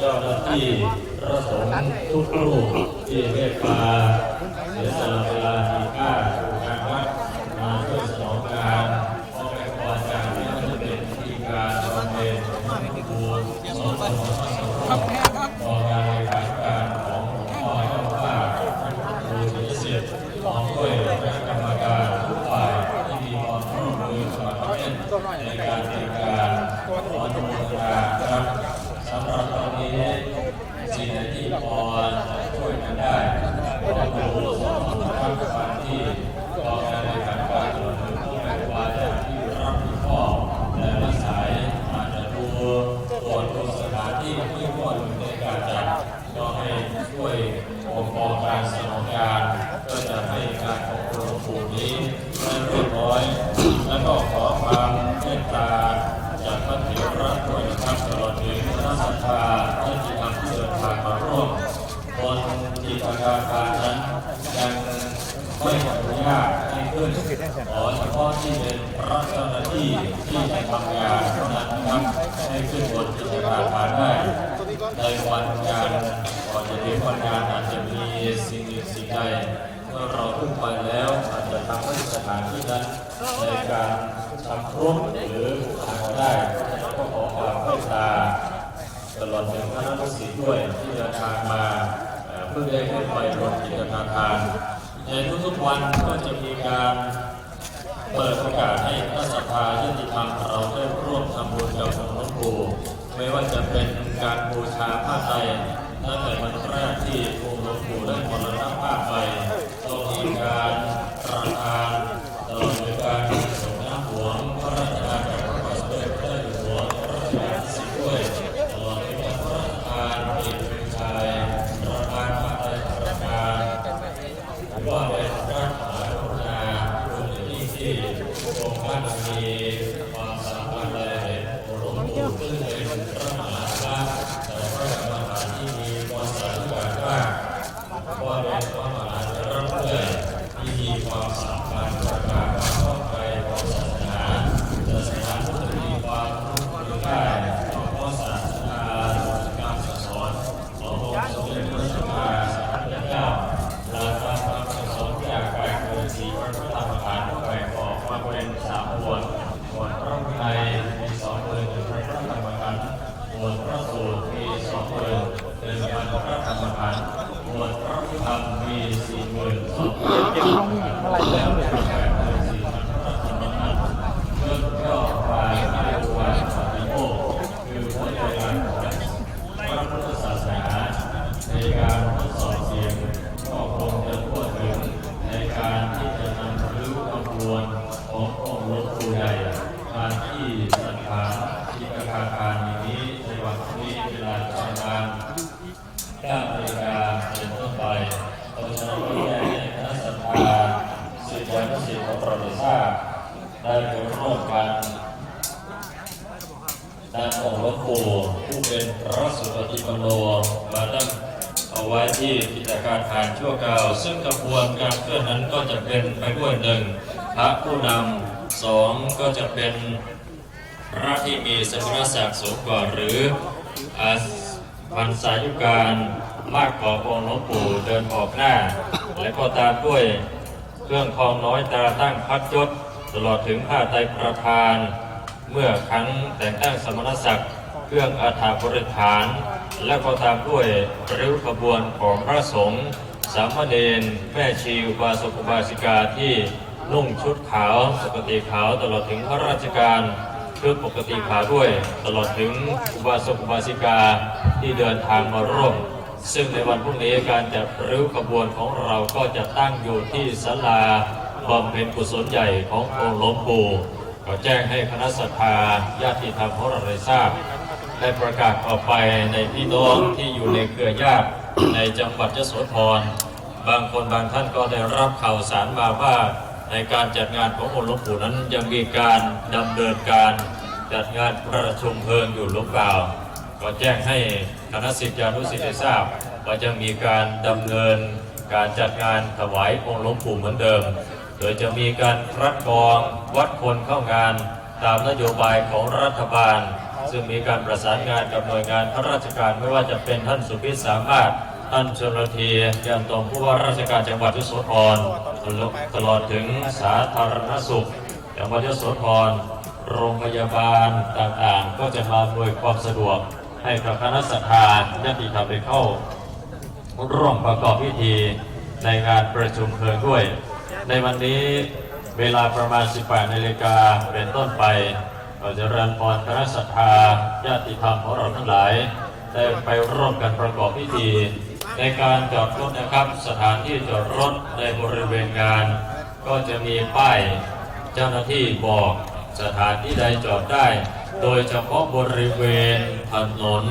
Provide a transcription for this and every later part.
เจ้าหน้าที่พระสงฆ์ทุกรูปที่เมตตาเสียสละเวลาที่กล้างวัดมาช่วยสนองการพอไปก่อนจากนี้ก็จะเป็นพิธีการบำเพ็ญบูชาสมบูรณ์พระสงฆ์ต่อการในการการของหลวงพ่อเจ้าว่าท่านครูศิริสิทธิ์พร้อมด้วยคณะกรรมการทุกฝ่ายที่มีความร่วมมือสมัครเล่นในการเตรียมการขออนุโมทนาครับสำหรับตอนนี้ สิ่งไหนที่พอจะช่วยกันได้ก็ดูสองทางฝ่ายที่กองการในการการตรวจผู้แม่วาจาที่รับผิดชอบและรักษาอาจจะดูตรวจดูสถานที่ที่ควรในการจัดก็ให้ช่วยองค์ การสนองการเพื่อจะให้การของหลวงปู่นี้ได้เรียบร้อย แล้วก็ขอความเมตตาจากพระเถระด้วยนะครับตลอดถึงคณะสัตยาที่จะทำเดินทางมาร่วมบนจิตอาการนั้นยังไม่อนุญาตให้ขึ้นขอเฉพาะที่เป็นพระเจ้าหน้าที่ที่จะทำงานเท่านั้นนะครับให้ขึ้นบนจิตอาการได้ในวันงานก่อนจะถึงวันงานอาจจะ มีสิ่งหนึ่งสิ่งใดเมื่อเราขึ้นไปแล้วอาจจะทำให้สถานที่นั้นในการทำรุกหรือทำได้ก็ขอความเมตตาตลอดถึงคณะลูกศิษย์ด้วยที่เดินทางมาเพื่อได้ขึ้นไปรวมกิจกรรทานในทุกๆวันก็จะมีการเปิดโอกาสให้พระสภายุติธรรมเราได้ร่วมทำบุญกับองหลวงปู่ไม่ว่าจะเป็นการบูชาผ้าไตรตั้งแต่วันแรกที่องค์หลวงปู่ได้มรณภาพไปก็มีการประทานตลอดถึงการส่งน้ำหลวงพระราชทานจากพระบาทสมเด็จพระเจ้าอยู่หัวรัชกาลที่สิบด้วยตลอดถึงการพระราชทานเอกชัยประทานผ้าไตรประทาน ถือว่าเป็นพระมหากรุณาคุณที่ที่องค์ท่านมีความสา มารถและเห็นหลวงปู่ซึ่งเป็นพระมหาพระแต่พระกรรมฐานที่มีความสามารถมากว่าเป็นพระมหาเถระผู้ใหญ่ที่มีความสามารถประกาศความเข้าใจของศาสนาศาสนาพุทธมีความรู้รู้ได้ของพระศาสนาการสอนขององค์สมเด็จพระสัมมาสัมพุทธเจ้า หลักธรรมคำสอนจากแปดเดือนสี่พระธรรมขันธ์แบ่งออกมาเป็น สามหมวดหมวด ด้านองค์หลวงปู่ผู้เป็นพระสุปฏิปันโนมาตั้งเอาไว้ที่กิจการทานชั่วคราว ซึ่งกระบวนการเคลื่อนนั้นก็จะเป็นไปด้วยหนึ่งพระผู้นำสองก็จะเป็นพระที่มีสมณศักดิ์สูงกว่าหรืออาพันสายุการมากกว่าองค์หลวงปู่เดินออกหน้า และก็ตามด้วยเครื่องทองน้อยตาตั้งพัดยศตลอดถึงผ้าไตรประทาน เมื่อครั้งแต่งตั้งสมณศักดิ์เครื่องอาถาบริฐาน และก็ตามด้วยริ้วขบวนของพระสงฆ์สามเณรแม่ชีอุบาสกอุบาสิกาที่นุ่งชุดขาวปกติขาวตลอดถึงพระราชการเครื่องปกติขาวด้วย ตลอดถึงอุบาสกอุบาสิกาที่เดินทางมาร่วมซึ่งในวันพรุ่งนี้การจัดริ้วขบวนของเราก็จะตั้งอยู่ที่ศาลาบำเพ็ญกุศลใหญ่ขององค์หลวงปู่ ก็แจ้งให้คณะสัตยาญาติธรรมของเราได้ทราบ ได้ประกาศออกไปในพี่น้องที่อยู่ในเครือญาติในจังหวัดยโสธร บางคนบางท่านก็ได้รับข่าวสารมาว่าในการจัดงานขององค์หลวงปู่นั้นยังมีการดำเนินการจัดงานประชุมเพลิงอยู่หรือเปล่าก็แจ้งให้คณะสิทธิานุสิทธิทราบว่าจะมีการดำเนินการจัดงานถวายองค์หลวงปู่เหมือนเดิม โดยจะมีการคัดกรองวัดคนเข้างาน ตามนโยบายของรัฐบาล ซึ่งมีการประสานงานกับหน่วยงานข้าราชการไม่ว่าจะเป็นท่านสุพิษสามารถ ท่านชลทียันตรงผู้ว่าราชการจังหวัดยโสธรตลอดถึงสาธารณสุขจังหวัดยโสธรโรงพยาบาลต่างๆ ก็จะมาอำนวยความสะดวกให้กับคณะสัตยาญาติธรรมได้เข้าร่วมประกอบพิธีในงานประชุมเพลิงด้วย ในวันนี้เวลาประมาณ 18 นาฬิกาเป็นต้นไปก็จะเริญพรคณะสัตยาญาติธรรมของเราทั้งหลาย ได้ไปร่วมกันประกอบพิธี ในการจอดรถนะครับ สถานที่จอดรถในบริเวณงาน ก็จะมีป้ายเจ้าหน้าที่บอกสถานที่ใดจอดได้ โดยเฉพาะบริเวณถนน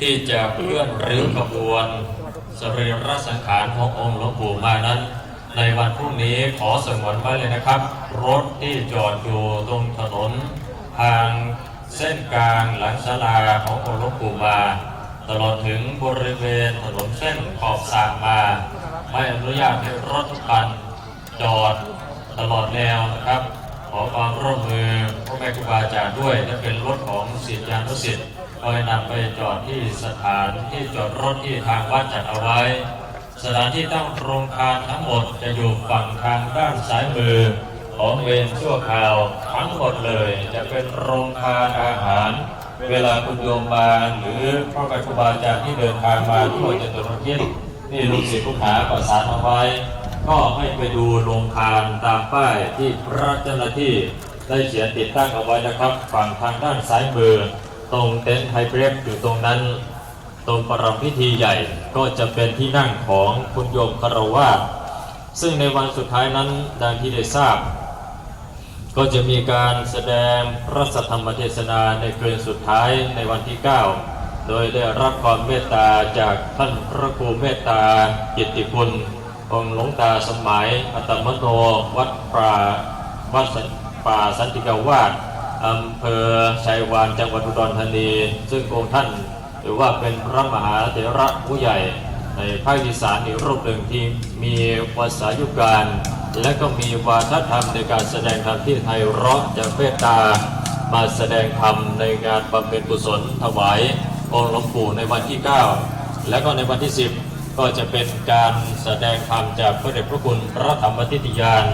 ที่จะเคลื่อนริ้วขบวนสรีระสังขารขององค์หลวงปู่มานั้น ในวันพรุ่งนี้ขอสงวนไว้เลยนะครับ รถที่จอดอยู่ตรงถนน ทางเส้นกลางหลังศาลาขององค์หลวงปู่มา ตลอดถึงบริเวณถนนเส้นขอบสางมา ไม่อนุญาตให้รถทุกคันจอดตลอดแนวนะครับ ขอความร่วมมือพ่อแม่ครูบาอาจารย์ด้วยและเป็นรถของศิษยานุศิษย์ก็ให้นำไปจอดที่สถานที่จอดรถที่ทางวัดจัดเอาไว้ สถานที่ตั้งโรงทานทั้งหมดจะอยู่ฝั่งทางด้านซ้ายมือ ของเวรชั่วคราวทั้งหมดเลยจะเป็นโรงทานอาหาร เวลาคุณโยมมาหรือพ่อแม่ครูบาอาจารย์ที่เดินทางมาทั่วจตุรทิศนี่ลูกศิษย์ลูกหาประสานเอาไว้ ก็ให้ไปดูโรงทานตามป้ายที่พระเจ้าหน้าที่ได้เขียนติดตั้งเอาไว้นะครับ ฝั่งทางด้านซ้ายมือ ตรงเต็นท์ไทยเบรฟอยู่ตรงนั้น ตรงประรำพิธีใหญ่ก็จะเป็นที่นั่งของคุณโยมคารวาซึ่งในวันสุดท้ายนั้นดังที่ได้ทราบ ก็จะมีการแสดงพระสัทธรรมเทศนาในคืนสุดท้ายในวันที่ 9 โดยได้รับความเมตตาจากท่านพระครูเมตตากิตติคุณองค์หลวงตาสมัย อัตมโนวัดป่าวัดสันป่าสันติกาวาสอำเภอชัยวานจังหวัดอุดรธานี ซึ่งองค์ท่าน ถือว่าเป็นพระมหาเถระผู้ใหญ่ในภาคอีสานอีกรูปหนึ่งที่มีภาษายุการ และก็มีวาทธรรมในการแสดงธรรมที่ไทยเราะจะเมตตามาแสดงธรรมในงานบำเพ็ญกุศลถวายองค์หลวงปู่ในวันที่ 9 และก็ในวันที่ 10 ก็จะเป็นการแสดงธรรมจากพระเดชพระคุณพระธรรมทิฏฐิยาน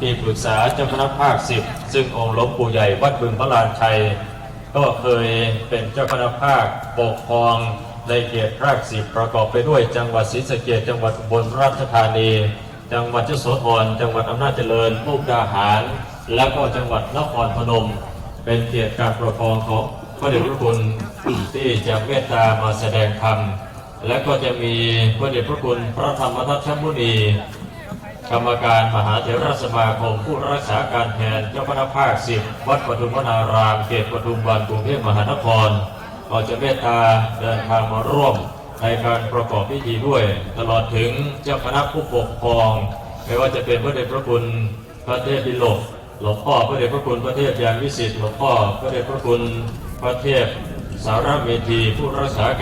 ที่ปรึกษาเจ้าคณะภาค 10 ซึ่งองค์หลวงปู่ใหญ่วัดบึงพระลานชัย ก็เคยเป็นเจ้าคณะภาคปกครองในเขตภาคสิบประกอบไปด้วยจังหวัดศรีสะเกษจังหวัดอุบลราชธานี จังหวัดยโสธรจังหวัดอำนาจเจริญมุกดาหาร และก็จังหวัดนครพนม เป็นเกียรติการปกครองของพระเดชพระคุณที่จะเมตตามาแสดงธรรมและก็จะมีพระเดชพระคุณพระธรรมทัตชมุนี กรรมการมหาเถรสมาคมผู้รักษาการแทนเจ้าคณะภาคสิบวัดปทุมวนารามเขตปทุมวันกรุงเทพมหานครก็จะเมตตาเดินทางมาร่วมในการประกอบพิธีด้วย ตลอดถึงเจ้าคณะผู้ปกครอง ไม่ว่าจะเป็นพระเดชพระคุณพระเทพบิโลกหลวงพ่อพระเดชพระคุณพระเทพยานวิสิตหลวงพ่อพระเดชพระคุณพระเทพสารเมธีผู้รักษาการ